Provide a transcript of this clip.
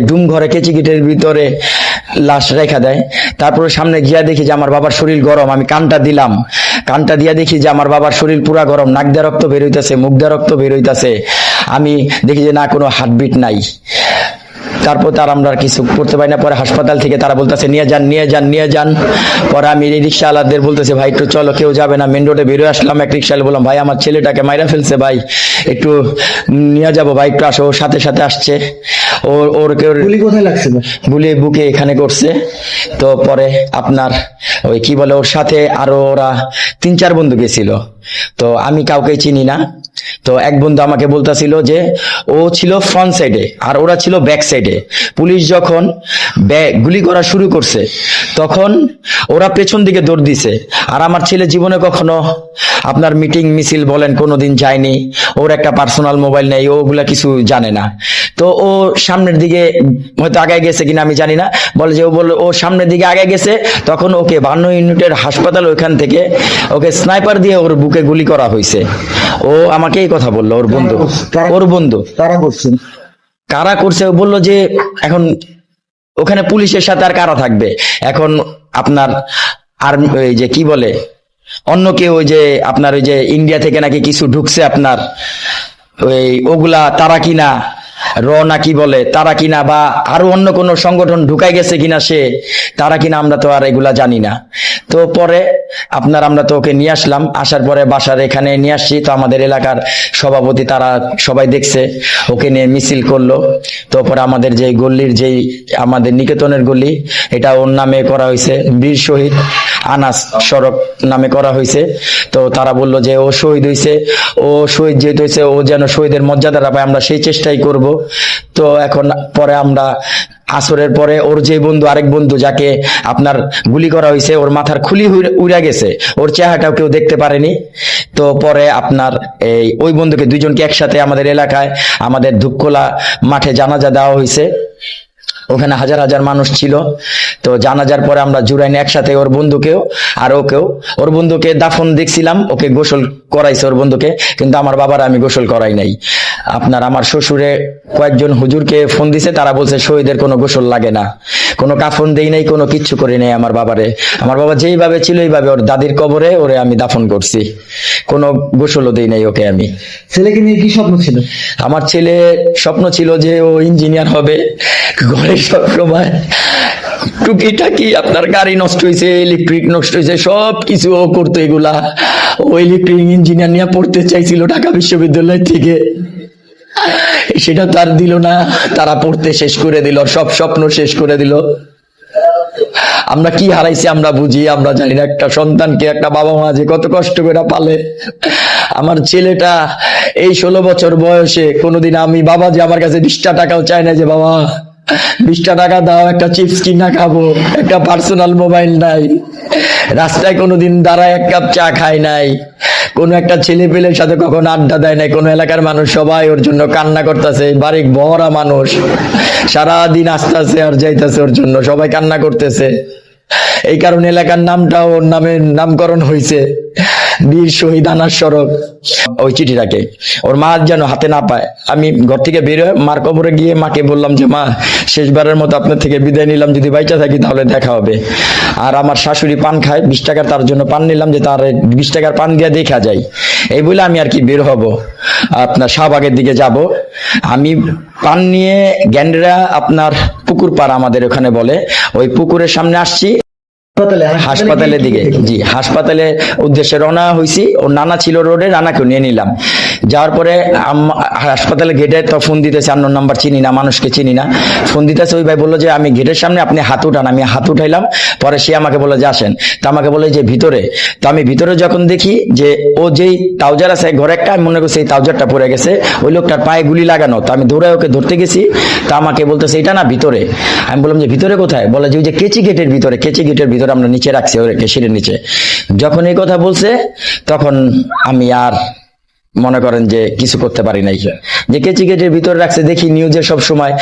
ডুম ঘরে কেচি গিটের ভিতরে লাশ রেখা দেয়। তারপরে সামনে গিয়া দেখি যে আমার বাবার শরীর গরম। আমি কানটা দিলাম। কানটা দিয়া দেখি যে আমার বাবার শরীর পুরা গরম। নাক দিয়ে রক্ত বের হইতেছে, মুখ দিয়ে রক্ত বের হইতেছে। আমি দেখি যে না, কোনো হার্টবিট নাই। তারপর তার আমরা আর কিছু করতে পারি না। পরে হাসপাতাল থেকে তারা বলতেছে নিয়ে যান নিয়ে যান নিয়ে যান। পরে আমি রিক্সা আলাদের বলতেছে ভাই একটু চলো কেউ যাবে না। মেন রোডে বেরোয় আসলাম। এক রিক্সা বললাম ভাই আমার ছেলেটাকে মাইরা ফেলছে ভাই। একটু নিয়ে যাব ভাই একটু আসো। ওর সাথে সাথে আসছে। ওর ওর কেউ গুলি কোথায় লাগছিল গুলি বুকে এখানে করছে। তো পরে আপনার ওই কি বলে ওর সাথে আরও ওরা তিন চার বন্ধু গেছিল। তো আমি কাউকে চিনি না। তো এক বন্ধু আমাকে বলতেছিল যে, ও ছিল ফ্রন্ট সাইডে আর ওরা ছিল ব্যাক সাইডে পুলিশ যখন গুলি করা শুরু করছে। তখন ওরা পেছন দিকে দৌড় দিছে। আর আমার ছেলে জীবনে কখনো আপনার মিটিং মিছিল বলেন কোনোদিন যায়নি। ওর একটা পার্সোনাল মোবাইল নেই ওগুলা কিছু জানে না। তো ও সামনের দিকে হয়তো আগায় গেছে কিনা আমি জানি না। বলে যে ও বলে ও সামনের দিকে আগে গেছে। তখন ওকে বান্ন ইউনিটের হাসপাতাল ওইখান থেকে ওকে স্নাইপার দিয়ে ওর বুকে গুলি করা হয়েছে ও আমাকে এই কথা বলল ওর বন্ধু। ওর বন্ধু। কারা করছেন কারা করছে? ও বলল যে এখন ওখানে পুলিশের সাথে আর কারা থাকবে? এখন আপনার আর্মি ওই যে কি বলে, অন্য কেউ ওই যে আপনার ওই যে ইন্ডিয়া থেকে নাকি কিছু ঢুকছে আপনার, ওই ওগুলা তারা কিনা র না কি বলে, তারা কিনা বা আরও অন্য কোনো সংগঠন ঢুকাই গেছে কিনা সে, তারা কিনা আমরা তো আর এগুলা জানি না। তো পরে আপনার আমরা তো ওকে নিয়ে আসলাম, আসার পরে বাসার এখানে নিয়ে আসছি, তো আমাদের এলাকার সভাপতি তারা সবাই দেখছে, ওকে নিয়ে মিছিল করল। তো পরে আমাদের যে গল্লির যেই আমাদের নিকেতনের গল্লি এটা ওর নামে করা হয়েছে, বীর শহীদ। আনাস সড়ক নামে করা হয়েছে। তো তারা বলল যে ও শহীদ হয়েছে, ও শহীদ যেহেতু হয়েছে, ও যেন শহীদের মর্যাদাটা পায়, আমরা সেই চেষ্টাই করব। তো এখন পরে আমরা আসরের পরে ওর যে বন্ধু, আরেক বন্ধু যাকে আপনার গুলি করা হয়েছে, ওর মাথার খুলি উড়ে- গেছে, ওর চেহারাটাও কেউ দেখতে পারেনি। তো পরে আপনার এই ওই বন্ধুকে দুইজনকে একসাথে আমাদের এলাকায়, আমাদের ধূপখোলা মাঠে জানাজা দেওয়া হয়েছে। ওখানে হাজার হাজার মানুষ ছিল। তো জানাজার পরে আমরা জুড়াইনি একসাথে ওর বন্ধুকেও আর ওকেও, ওর বন্ধুকে দাফন দেখছিলাম, ওকে গোসল করাইছে ওর বন্ধুকে, কিন্তু আমার বাবার আমি গোসল করাই নাই। আপনার আমার শ্বশুরে কয়েকজন হুজুরকে ফোন দিছে, তারা বলছে শহীদের কোনো গোসল লাগে না। কোনো কাফন দেই নাই কোনো কিচ্ছু করি নাই আমার বাবারে। আমার বাবা যেইভাবে ছিল এইভাবে ওর দাদির কবরে ওরে আমি দাফন করছি। কোনো গোসলও দেই নাই ওকে আমি। ছেলেকে নিয়ে কি স্বপ্ন ছিল? আমার ছেলে স্বপ্ন ছিল যে ও ইঞ্জিনিয়ার হবে। ঘরে সব সময় টুকিটাকি আপনার গাড়ি নষ্ট হয়েছে ইলেকট্রিক নষ্ট হয়েছে সব কিছু ও করতো এগুলা। ও ইলেকট্রিক ইঞ্জিনিয়ার নিয়ে পড়তে চাইছিল ঢাকা বিশ্ববিদ্যালয় থেকে। সেটা তার দিল না, তারা পড়তে শেষ করে দিল, সব স্বপ্ন শেষ করে দিল। আমরা কি হারাইছি আমরা বুঝি, আমরা জানি না, একটা সন্তানকে একটা বাবা মা যে কত কষ্ট করে পালে। আমার ছেলেটা এই ষোলো বছর বয়সে কোনোদিন আমি বাবা যে আমার কাছে বিশটা টাকাও চায় না যে, বাবা, বিশটা টাকা দাও, একটা চিপস কিনা খাব, একটা পার্সোনাল মোবাইল নাই। রাস্তায় কোনোদিন দাঁড়ায় এক কাপ চা খায় নাই। কোনো একটা ছেলে পেলের সাথে কখনো আড্ডা দেয় নাই, কোনো এলাকার মানুষ সবাই ওর জন্য কান্না করতেছে বাড়ি ভরা মানুষ। সারাদিন আসতেছে আর যাইতেছে ওর জন্য, সবাই কান্না করতেছে। এই কারণে এলাকার নামটা ওর নামে নামকরণ হয়েছে বীর শহীদ আনার সড়ক। ওই চিঠিটাকে। ওর মা যেন হাতে না পায়। আমি ঘর থেকে বের হয়ে মার কবরে গিয়ে মাকে বললাম যে, মা, শেষবারের মতো আপনার থেকে বিদায় নিলাম। যদি বাইচা থাকি তাহলে দেখা হবে। আর আমার শাশুড়ি পান খায়, বিশ টাকার তার জন্য পান নিলাম যে, তার বিশ টাকার পান দিয়ে দেখা যায় এই বলে আমি আর কি বের হব। আপনার শাহবাগের দিকে যাব। আমি পান নিয়ে গ্যান্ডরা আপনার পুকুর পাড় আমাদের ওখানে বলে, ওই পুকুরের সামনে আসছি। হাসপাতালের দিকে। জি হাসপাতালে উদ্দেশ্যে রওনা হয়েছি ওর নানা ছিল রোডে রানাকেও নিয়ে নিলাম। যাওয়ার পরে হাসপাতালে গেটে তো ফোন দিতেছে আন্ন নাম্বার চিনি না, মানুষকে চিনি না। ফোন দিতেছে, ওই ভাই বলল যে, আমি গেটের সামনে, আপনি হাত উঠান। আমি হাত উঠাইলাম, পরে সে আমাকে বলে যে, আসেন। তো আমাকে বলে যে, ভিতরে। তো আমি ভিতরে যখন দেখি যে, ও যেই তাউজার আছে, ঘরে একটা, আমি মনে করছি এই তাউজারটা পড়ে গেছে, ওই লোকটার পায়ে গুলি লাগানো। তো আমি দৌড়ে ওকে ধরতে গেছি, তা আমাকে বলতেছে, এটা না ভিতরে। আমি বললাম যে, ভিতরে কোথায়? বলে যে, ওই যে কেচি গেটের ভিতরে, কেচি গেটের ভিতরে আমরা নিচে রাখছি ওকে, সিঁড়ির নিচে। যখন এই কথা বলছে, তখন আমি আর মনে করেন যে কিছু করতে পারি নাই। যে কেচি কেচির ভিতরে রাখছে, দেখি নিউজে সব সময়